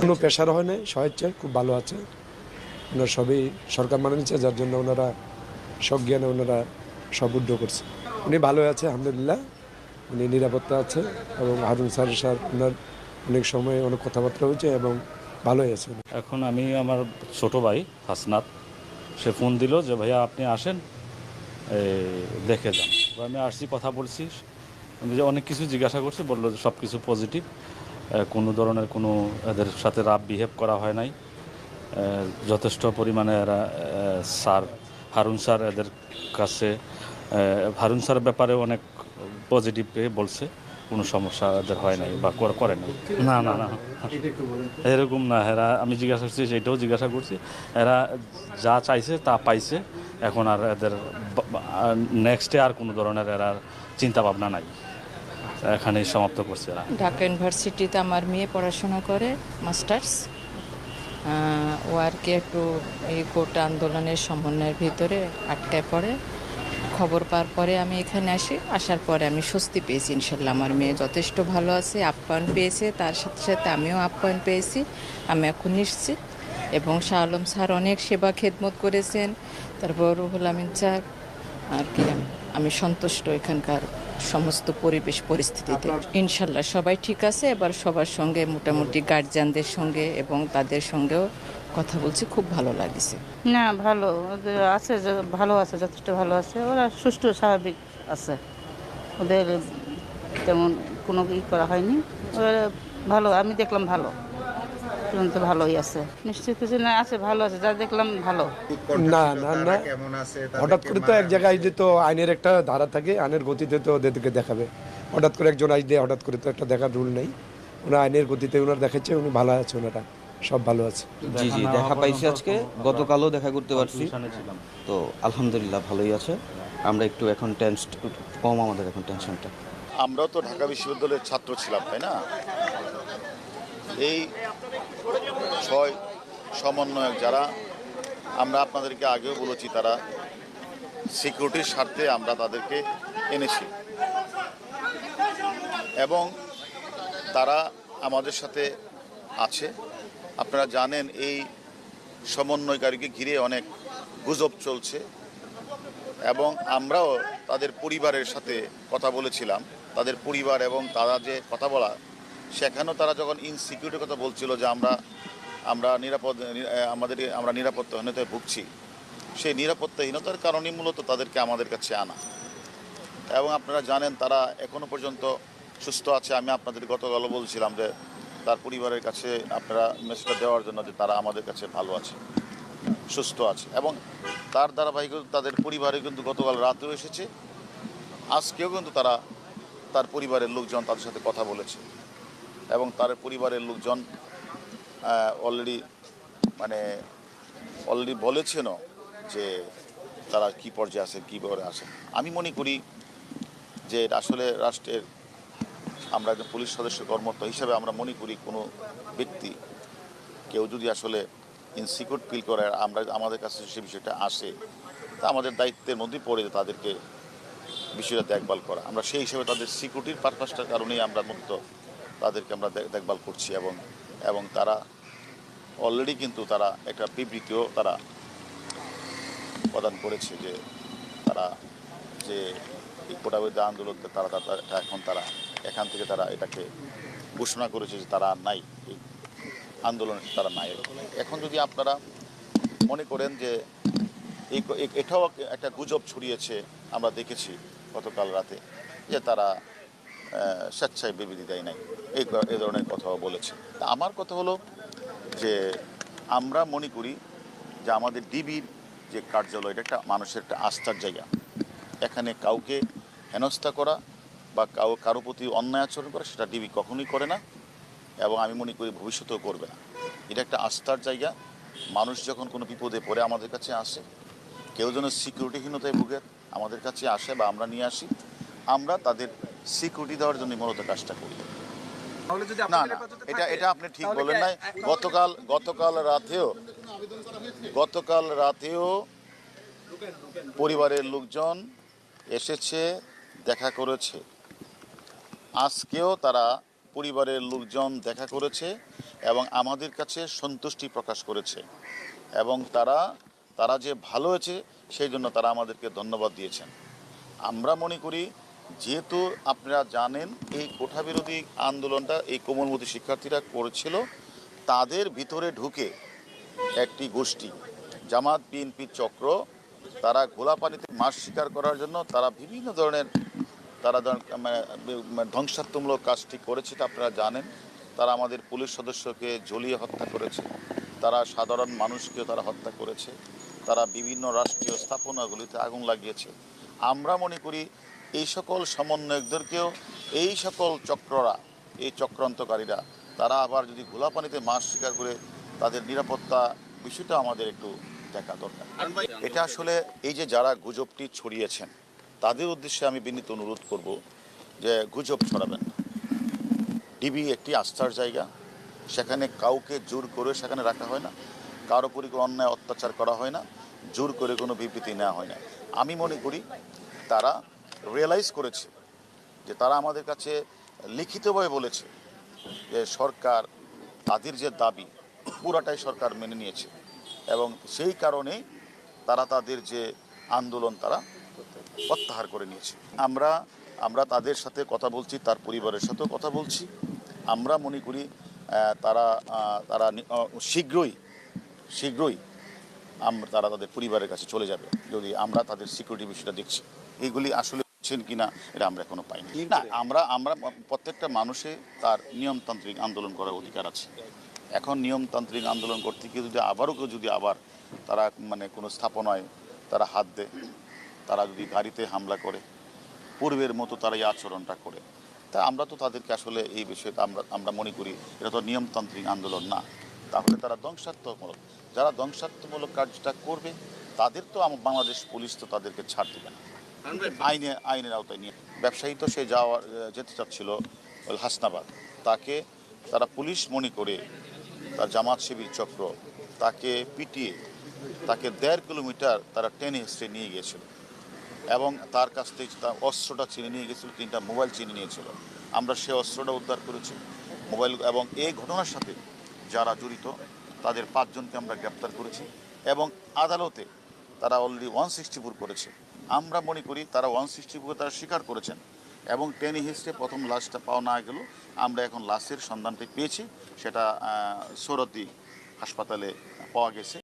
কোনো পেশার হয় নাই স্বেচ্ছায় খুব ভালো আছে। ওনারা সবই সরকার মানে নিচ্ছে, যার জন্য ওনারা সজ্ঞানে ওনারা সব করছে। উনি ভালো আছে, আলহামদুলিল্লাহ। উনি নিরাপত্তা আছে এবং হারুন স্যার স্যার, ওনার অনেক সময় অনেক কথাবার্তা হয়েছে এবং ভালোই আছে এখন আমি আমার ছোট ভাই হাসনাত, সে ফোন দিল যে, ভাইয়া, আপনি আসেন দেখে যান। আমি আসছি, কথা বলছি। অনেক কিছু জিজ্ঞাসা করছি, বলল যে সব কিছু পজিটিভ কোনো ধরনের কোনো এদের সাথে রাব বিহেভ করা হয় নাই। যথেষ্ট পরিমাণে এরা স্যার, হারুন স্যার এদের কাছে হারুন স্যার ব্যাপারে অনেক পজিটিভ বলছে। কোনো সমস্যা এদের হয় নাই বা কর- নাই। না না না। এরকম না, এরা, আমি জিজ্ঞাসা করছি সেটাও জিজ্ঞাসা করছি। এরা যা চাইছে তা পাইছে। এখন আর এদের নেক্সটে আর কোনো ধরনের এরা চিন্তা ভাবনা নাই। এখানেই সমাপ্ত করছে এরা। ঢাকা ইউনিভার্সিটিতে আমার মেয়ে পড়াশোনা করে, মাস্টার্স। ও আর কি একটু এই গোটা আন্দোলনের সমন্বয়ের ভিতরে আটকায় পড়ে। খবর পাওয়ার পরে আমি এখানে আসি। আসার পরে আমি স্বস্তি পেয়েছি ইনশাল্লাহ। আমার মেয়ে যথেষ্ট ভালো আছে আপ্যায়ন পেয়েছে। তার সাথে সাথে আমিও আপ্যায়ন পেয়েছি। আমি এখন নিশ্চিত। এবং শাহ আলম স্যার অনেক সেবা খেদমত করেছেন। তারপর রুহুল আমিন স্যার আর কি আমি সন্তুষ্ট এখানকার সমস্ত পরিবেশ পরিস্থিতিতে। ইনশাল্লাহ সবাই ঠিক আছে। এবার সবার সঙ্গে মোটামুটি গার্জিয়ানদের সঙ্গে এবং তাদের সঙ্গেও কথা বলছি খুব ভালো লাগছে। না ভালো। ওদের আছে ভালো আছে যথেষ্ট ভালো আছে। ওরা সুষ্ঠু স্বাভাবিক আছে। ওদের তেমন কোনো ই করা হয়নি। ওরা ভালো আমি দেখলাম ভালো। পর্যন্ত ভালোই আছে। নিশ্চিত কিছু না আছে ভালো আছে যা দেখলাম ভালো। না না না। হঠাৎ করে তো এক জায়গায় যে তো আইনের একটা ধারা থাকে আইনের গতিতে তো ওদেরকে দেখাবে। হঠাৎ করে একজন দিয়ে হঠাৎ করে তো একটা দেখার রুল নেই। ওনার আইনের গতিতে ওনার দেখাচ্ছে উনি ভালো আছে ওনারা। সব ভালো আছে। জি জি দেখা পাইছি আজকে গতকালও দেখা করতে পারছি। তো আলহামদুলিল্লাহ ভালোই আছে। আমরা একটু এখন টেন্স কম আমাদের এখন টেনশনটা আমরাও তো ঢাকা বিশ্ববিদ্যালয়ের ছাত্র ছিলাম তাই না? এই ছয় সমন্বয়ক যারা আমরা আপনাদেরকে আগেও বলেছি তারা সিকিউরিটির স্বার্থে আমরা তাদেরকে এনেছি। এবং তারা আমাদের সাথে আছে। আপনারা জানেন এই সমন্বয়কারীকে ঘিরে অনেক গুজব চলছে এবং আমরাও তাদের পরিবারের সাথে কথা বলেছিলাম। তাদের পরিবার এবং তারা যে কথা বলা, সেখানেও তারা যখন ইনসিকিউরিটির কথা বলছিল যে আমরা আমরা নিরাপদ আমাদের, আমরা নিরাপত্তাহীনতায় ভুগছি, সেই নিরাপত্তাহীনতার কারণেই মূলত তাদেরকে আমাদের কাছে আনা। এবং আপনারা জানেন তারা এখনও পর্যন্ত সুস্থ আছে। আমি আপনাদের গতকালও বলছিলাম যে তার পরিবারের কাছে আপনারা মেসেজটা দেওয়ার জন্য যে তারা আমাদের কাছে ভালো আছে, সুস্থ আছে এবং তার ধারাবাহিকতা তাদের পরিবারে কিন্তু গতকাল রাতেও এসেছে। আজকেও কিন্তু তারা তার পরিবারের লোকজন তাদের সাথে কথা বলেছে এবং তার পরিবারের লোকজন অলরেডি মানে অলরেডি বলেছেনও যে তারা কি পর্যায়ে আছে, কী করে আছে। আমি মনে করি যে আসলে রাষ্ট্রের আমরা একজন পুলিশ সদস্য কর্মরত হিসাবে আমরা মনে করি কোনো ব্যক্তি কেউ যদি আসলে ইনসিকিউর ফিল করে, আমরা আমাদের কাছে সে বিষয়টা আসে, তা আমাদের দায়িত্বের মধ্যেই পড়ে তাদেরকে বিষয়টা দেখভাল করা। আমরা সেই হিসেবে তাদের সিকিউরিটির পারপাসটার কারণেই আমরা মূলত তাদেরকে আমরা দেখ- দেখভাল করছি এবং এবং তারা অলরেডি কিন্তু তারা একটা বিবৃতিও তারা প্রদান করেছে যে তারা যে এই কোটাবিরোধী আন্দোলন তারা তারা এখন তারা এখান থেকে তারা এটাকে ঘোষণা করেছে যে তারা নাই, এই আন্দোলনে তারা নাই। এখন যদি আপনারা মনে করেন যে এই এটাও একটা গুজব ছড়িয়েছে, আমরা দেখেছি গতকাল রাতে, যে তারা স্বেচ্ছায় বিবৃতি দেয় নাই। এই এই ধরনের কথাও বলেছে। তা আমার কথা হলো যে আমরা মনে করি যে আমাদের ডিবির যে কার্যালয়, এটা একটা মানুষের একটা আস্থার জায়গা। এখানে কাউকে হেনস্থা করা বা কাউ কারও প্রতি অন্যায় আচরণ করা সেটা ডিবি কখনোই করে না এবং আমি মনে করি ভবিষ্যতেও করবে না। এটা একটা আস্থার জায়গা। মানুষ যখন কোনো বিপদে পড়ে আমাদের কাছে আসে কেউ যেন সিকিউরিটিহীনতায় ভুগে আমাদের কাছে আসে বা আমরা নিয়ে আসি আমরা তাদের সিকিউরিটি দেওয়ার জন্য মূলত কাজটা করি। না না এটা এটা আপনি ঠিক বলেন নাই। গতকাল গতকাল রাতেও গতকাল রাতেও পরিবারের লোকজন এসেছে দেখা করেছে। আজকেও তারা পরিবারের লোকজন দেখা করেছে এবং আমাদের কাছে সন্তুষ্টি প্রকাশ করেছে। এবং তারা তারা যে ভালো হয়েছে, সেই জন্য তারা আমাদেরকে ধন্যবাদ দিয়েছেন। আমরা মনে করি, যেহেতু আপনারা জানেন, এই কোঠা বিরোধী আন্দোলনটা এই কোমলমতি শিক্ষার্থীরা করেছিল, তাদের ভিতরে ঢুকে একটি গোষ্ঠী, জামাত, বিএনপি চক্র, তারা গোলা পানিতে মাছ শিকার করার জন্য তারা বিভিন্ন ধরনের তারা মানে মানে ধ্বংসাত্মমূলক কাজটি করেছে তা আপনারা জানেন। তারা আমাদের পুলিশ সদস্যকে জ্বলিয়ে হত্যা করেছে। তারা সাধারণ মানুষকে তারা হত্যা করেছে। তারা বিভিন্ন রাষ্ট্রীয় স্থাপনাগুলিতে আগুন লাগিয়েছে। আমরা মনে করি এই সকল সমন্বয়কদেরকেও এই সকল চক্ররা এই চক্রান্তকারীরা তারা আবার যদি ঘোলা পানিতে মাছ শিকার করে তাদের নিরাপত্তা বিষয়টা আমাদের একটু দেখা দরকার। এটা আসলে এই যে যারা গুজবটি ছড়িয়েছেন তাদের উদ্দেশ্যে আমি বিনীত অনুরোধ করব যে গুজব ছড়াবেন না। ডিবি একটি আস্থার জায়গা। সেখানে কাউকে জোর করে সেখানে রাখা হয় না। কারও উপরই কোনো অন্যায়, অত্যাচার করা হয় না। জোর করে কোনো বিবৃতি নেওয়া হয় না। আমি মনে করি তারা রিয়েলাইজ করেছে যে তারা আমাদের কাছে লিখিতভাবে বলেছে যে সরকার তাদের যে দাবি, পুরাটাই সরকার মেনে নিয়েছে এবং সেই কারণেই তারা তাদের যে আন্দোলন তারা প্রত্যাহার করে নিয়েছে। আমরা আমরা তাদের সাথে কথা বলছি তার পরিবারের সাথেও কথা বলছি। আমরা মনে করি তারা তারা শীঘ্রই শীঘ্রই আমরা তারা তাদের পরিবারের কাছে চলে যাবে যদি আমরা তাদের সিকিউরিটি বিষয়টা দেখছি। এগুলি আসলে হচ্ছেন কিনা এটা আমরা এখনও পাইনি। না আমরা আমরা প্রত্যেকটা মানুষে তার নিয়মতান্ত্রিক আন্দোলন করার অধিকার আছে। এখন নিয়মতান্ত্রিক আন্দোলন করতে গিয়ে যদি আবারও কেউ যদি আবার তারা মানে কোনো স্থাপনায় তারা হাত দেয় তারা যদি গাড়িতে হামলা করে পূর্বের মতো তারা এই আচরণটা করে। তা আমরা তো তাদেরকে আসলে এই বিষয়টা আমরা আমরা মনে করি এটা তো নিয়মতান্ত্রিক আন্দোলন না। তাহলে তারা ধ্বংসাত্মকমূলক যারা ধ্বংসাত্মকমূলক কাজটা করবে তাদের তো আম- বাংলাদেশ পুলিশ তো তাদেরকে ছাড় দেবে না। আইনে আইনের আওতায় নিয়ে ব্যবসায়ী তো সে যাওয়ার যেতে চাচ্ছিল হাসনাবাদ। তাকে তারা পুলিশ মনে করে তার জামাত শিবির চক্র তাকে পিটিয়ে তাকে দেড় কিলোমিটার তারা টেনে হিস্ট্রে নিয়ে গিয়েছিল। এবং তার কাছ থেকে তার অস্ত্রটা চিনে নিয়ে গেছিল, তিনটা মোবাইল চিনে নিয়েছিল। আমরা সে অস্ত্রটা উদ্ধার করেছি। মোবাইল এবং এই ঘটনার সাথে যারা জড়িত, তাদের পাঁচজনকে আমরা গ্রেপ্তার করেছি এবং আদালতে তারা অলরেডি ওয়ান সিক্সটি ফোর করেছে। আমরা মনে করি তারা ওয়ান সিক্সটি ফোর তারা স্বীকার করেছেন এবং টেনি হিস্ট্রে প্রথম লাশটা পাওয়া না গেল। আমরা এখন লাশের সন্ধানটি পেয়েছি। সেটা সৌরদ্দি হাসপাতালে পাওয়া গেছে।